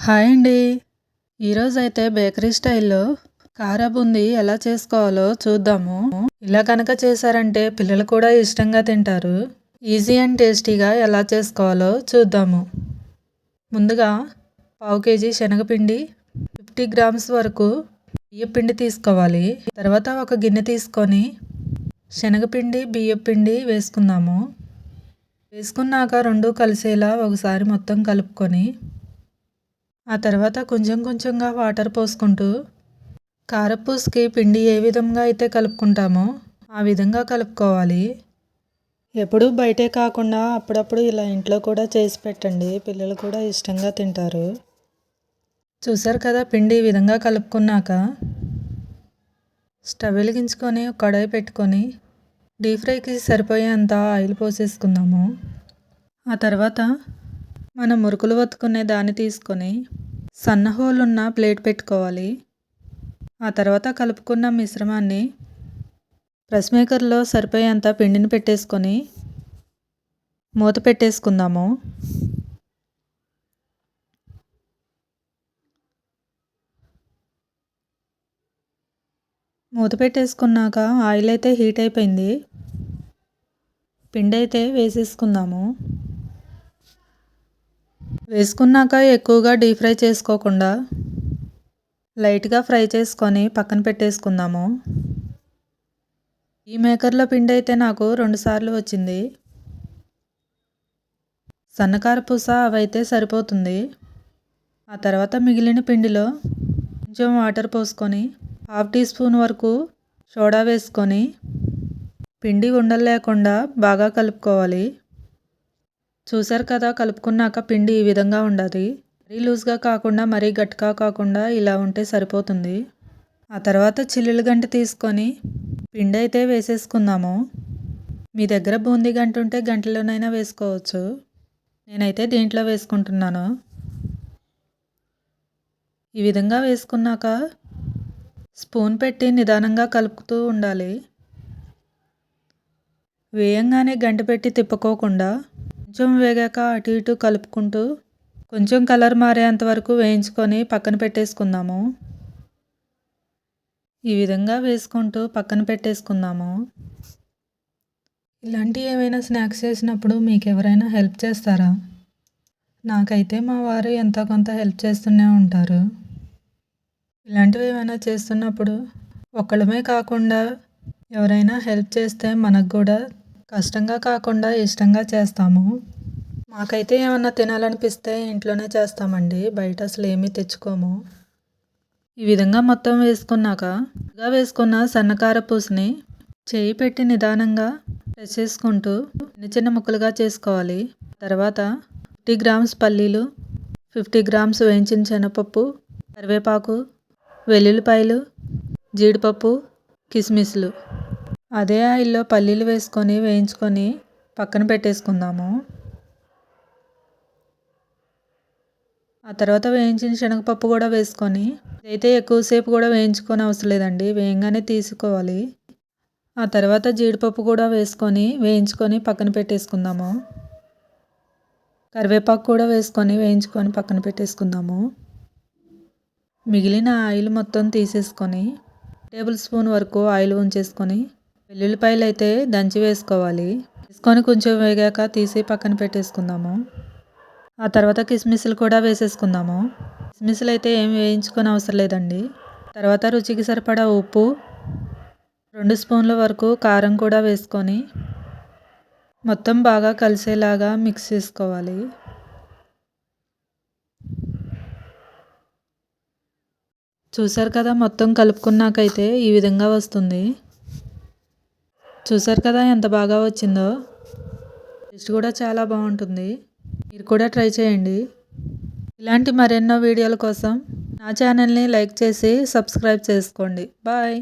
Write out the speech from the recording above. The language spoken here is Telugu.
హాయ్ అండి. ఈరోజు అయితే బేకరీ స్టైల్లో కారా బుంది ఎలా చేసుకోవాలో చూద్దాము. ఇలా కనుక చేశారంటే పిల్లలు కూడా ఇష్టంగా తింటారు. ఈజీ అండ్ టేస్టీగా ఎలా చేసుకోవాలో చూద్దాము. ముందుగా పావు కేజీ శనగపిండి ఫిఫ్టీ గ్రామ్స్ వరకు బియ్యపిండి తీసుకోవాలి. తర్వాత ఒక గిన్నె తీసుకొని శనగపిండి బియ్యపిండి వేసుకుందాము. వేసుకున్నాక రెండు కలిసేలా ఒకసారి మొత్తం కలుపుకొని ఆ తర్వాత కొంచెం కొంచెంగా వాటర్ పోసుకుంటూ కారపూసకి పిండి ఏ విధంగా అయితే కలుపుకుంటామో ఆ విధంగా కలుపుకోవాలి. ఎప్పుడు బయటే కాకుండా అప్పుడప్పుడు ఇలా ఇంట్లో కూడా చేసి పెట్టండి. పిల్లలు కూడా ఇష్టంగా తింటారు. చూసారు కదా పిండి ఈ విధంగా కలుపుకున్నాక? స్టవ్ వెలిగించుకొని కడాయి పెట్టుకొని డీప్ ఫ్రైకి సరిపోయేంత ఆయిల్ పోసేసుకుందాము. ఆ తర్వాత మనం మురుకులు వత్తుకునే దాన్ని తీసుకొని సన్న హోలున్న ఉన్న ప్లేట్ పెట్టుకోవాలి. ఆ తర్వాత కలుపుకున్న మిశ్రమాన్ని ప్రెస్ మేకర్లో సరిపోయేంత పిండిని పెట్టేసుకొని మూత పెట్టేసుకుందాము. మూత పెట్టేసుకున్నాక ఆయిల్ అయితే హీట్ అయిపోయింది. పిండి అయితే వేసేసుకుందాము. వేసుకున్నాక ఎక్కువగా డీప్ ఫ్రై చేసుకోకుండా లైట్గా ఫ్రై చేసుకొని పక్కన పెట్టేసుకుందాము. ఈ మేకర్లో పిండి అయితే నాకు రెండుసార్లు వచ్చింది. సన్నకార పూస అవైతే సరిపోతుంది. ఆ తర్వాత మిగిలిన పిండిలో కొంచెం వాటర్ పోసుకొని హాఫ్ టీ స్పూన్ వరకు సోడా వేసుకొని పిండి ఉండలేకుండా బాగా కలుపుకోవాలి. చూసారు కదా కలుపుకున్నాక పిండి ఈ విధంగా ఉండదు మరీ లూజ్గా కాకుండా మరీ గట్టిగా కాకుండా ఇలా ఉంటే సరిపోతుంది. ఆ తర్వాత చిల్లులు గంట తీసుకొని పిండి అయితే వేసేసుకుందాము. మీ దగ్గర బూందీ గంట ఉంటే గంటలోనైనా వేసుకోవచ్చు. నేనైతే దీంట్లో వేసుకుంటున్నాను. ఈ విధంగా వేసుకున్నాక స్పూన్ పెట్టి నిదానంగా కలుపుతూ ఉండాలి. వేయంగానే గంట పెట్టి తిప్పుకోకుండా కొంచెం వేగాక అటు ఇటు కలుపుకుంటూ కొంచెం కలర్ మారేంత వరకు వేయించుకొని పక్కన పెట్టేసుకుందాము. ఈ విధంగా వేసుకుంటూ పక్కన పెట్టేసుకుందాము. ఇలాంటి ఏమైనా స్నాక్స్ చేసినప్పుడు మీకు ఎవరైనా హెల్ప్ చేస్తారా? నాకైతే మా వారు ఎంతో కొంత హెల్ప్ చేస్తూనే ఉంటారు. ఇలాంటివి ఏమైనా చేస్తున్నప్పుడు ఒక్కళ్ళమే కాకుండా ఎవరైనా హెల్ప్ చేస్తే మనకు కూడా కష్టంగా కాకుండా ఇష్టంగా చేస్తాము. మాకైతే ఏమన్నా తినాలనిపిస్తే ఇంట్లోనే చేస్తామండి. బయట అసలు ఏమీ తెచ్చుకోము. ఈ విధంగా మొత్తం వేసుకున్నాక ఇలా వేసుకున్న సన్నకార పూసని చేయి పెట్టి నిదానంగా ప్రెస్ చేసుకుంటూ చిన్న చిన్న ముక్కలుగా చేసుకోవాలి. తర్వాత ఫిఫ్టీ గ్రామ్స్ పల్లీలు ఫిఫ్టీ గ్రామ్స్ వేయించిన శనగపప్పు కరివేపాకు వెల్లుల్లిపాయలు జీడిపప్పు కిస్మిస్లు. అదే ఆయిల్లో పల్లీలు వేసుకొని వేయించుకొని పక్కన పెట్టేసుకుందాము. ఆ తర్వాత వేయించిన శనగపప్పు కూడా వేసుకొని అయితే ఎక్కువసేపు కూడా వేయించుకొని అవసరం లేదండి వేయంగానే తీసుకోవాలి. ఆ తర్వాత జీడిపప్పు కూడా వేసుకొని వేయించుకొని పక్కన పెట్టేసుకుందాము. కరివేపాకు కూడా వేసుకొని వేయించుకొని పక్కన పెట్టేసుకుందాము. మిగిలిన ఆయిల్ మొత్తం తీసేసుకొని టేబుల్ స్పూన్ వరకు ఆయిల్ ఉంచేసుకొని వెల్లుల్లిపాయలు అయితే దంచి వేసుకోవాలి. వేసుకొని కొంచెం వేగాక తీసి పక్కన పెట్టేసుకుందాము. ఆ తర్వాత కిస్మిస్లు కూడా వేసేసుకుందాము. కిస్మిస్లు అయితే ఏం వేయించుకొని అవసరం లేదండి. తర్వాత రుచికి సరిపడా ఉప్పు రెండు స్పూన్ల వరకు కారం కూడా వేసుకొని మొత్తం బాగా కలిసేలాగా మిక్స్ చేసుకోవాలి. చూసారు కదా మొత్తం కలుపుకున్నాకైతే ఈ విధంగా వస్తుంది. చూసారు కదా ఎంత బాగా వచ్చిందో? టేస్ట్ కూడా చాలా బాగుంటుంది. మీరు కూడా ట్రై చేయండి. ఇలాంటి మరెన్నో వీడియోల కోసం నా ఛానల్ని లైక్ చేసి సబ్స్క్రైబ్ చేసుకోండి. బాయ్.